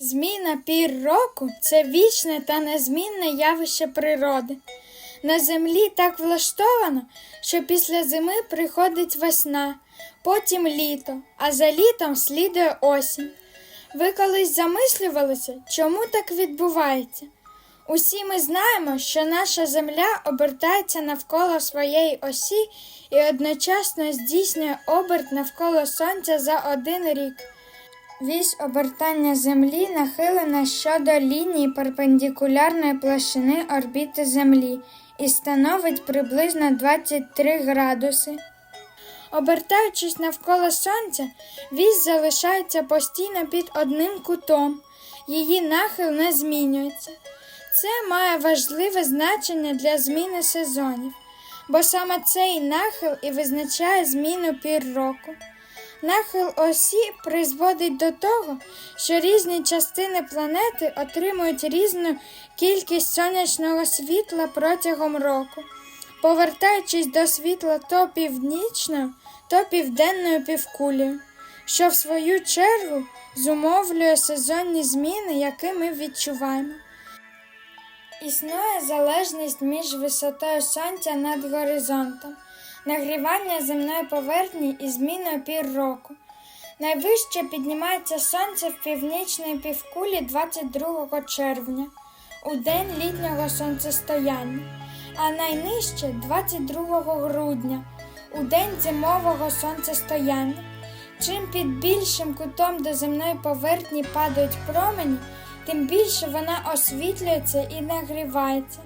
Зміна пір року це вічне та незмінне явище природи. На землі так влаштовано, що після зими приходить весна, потім літо, а за літом слідує осінь. Ви колись замислювалися, чому так відбувається? Усі ми знаємо, що наша земля обертається навколо своєї осі і одночасно здійснює оберт навколо сонця за один рік. Вісь обертання Землі нахилена щодо лінії перпендикулярної площини орбіти Землі і становить приблизно 23 градуси. Обертаючись навколо Сонця, вісь залишається постійно під одним кутом, її нахил не змінюється. Це має важливе значення для зміни сезонів, бо саме цей нахил і визначає зміну пір року. Нахил осі призводить до того, що різні частини планети отримують різну кількість сонячного світла протягом року, повертаючись до світла то північною, то південною півкулею, що в свою чергу зумовлює сезонні зміни, які ми відчуваємо. Існує залежність між висотою сонця над горизонтом, нагрівання земної поверхні і зміною пір року. Найвище піднімається сонце в північній півкулі 22 червня, у день літнього сонцестояння, а найнижче 22 грудня, у день зимового сонцестояння. Чим під більшим кутом до земної поверхні падають промені, тим більше вона освітлюється і нагрівається.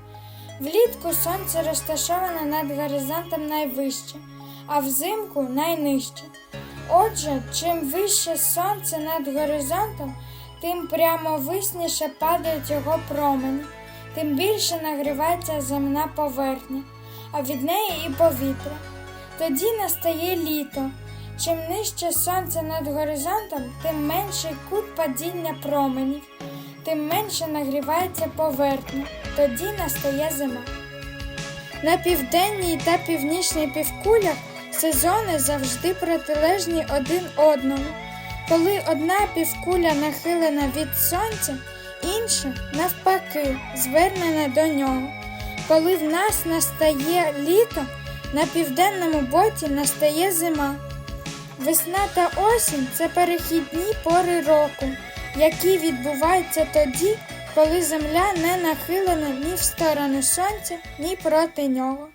Влітку сонце розташоване над горизонтом найвище, а взимку найнижче. Отже, чим вище сонце над горизонтом, тим прямовисніше падають його промені, тим більше нагрівається земна поверхня, а від неї і повітря. Тоді настає літо. Чим нижче сонце над горизонтом, тим менший кут падіння променів, тим менше нагрівається поверхня, тоді настає зима. На південній та північній півкулях сезони завжди протилежні один одному. Коли одна півкуля нахилена від сонця, інша, навпаки, звернена до нього. Коли в нас настає літо, на південному боці настає зима. Весна та осінь це перехідні пори року, які відбуваються тоді, коли земля не нахилена ні в сторону сонця, ні проти нього.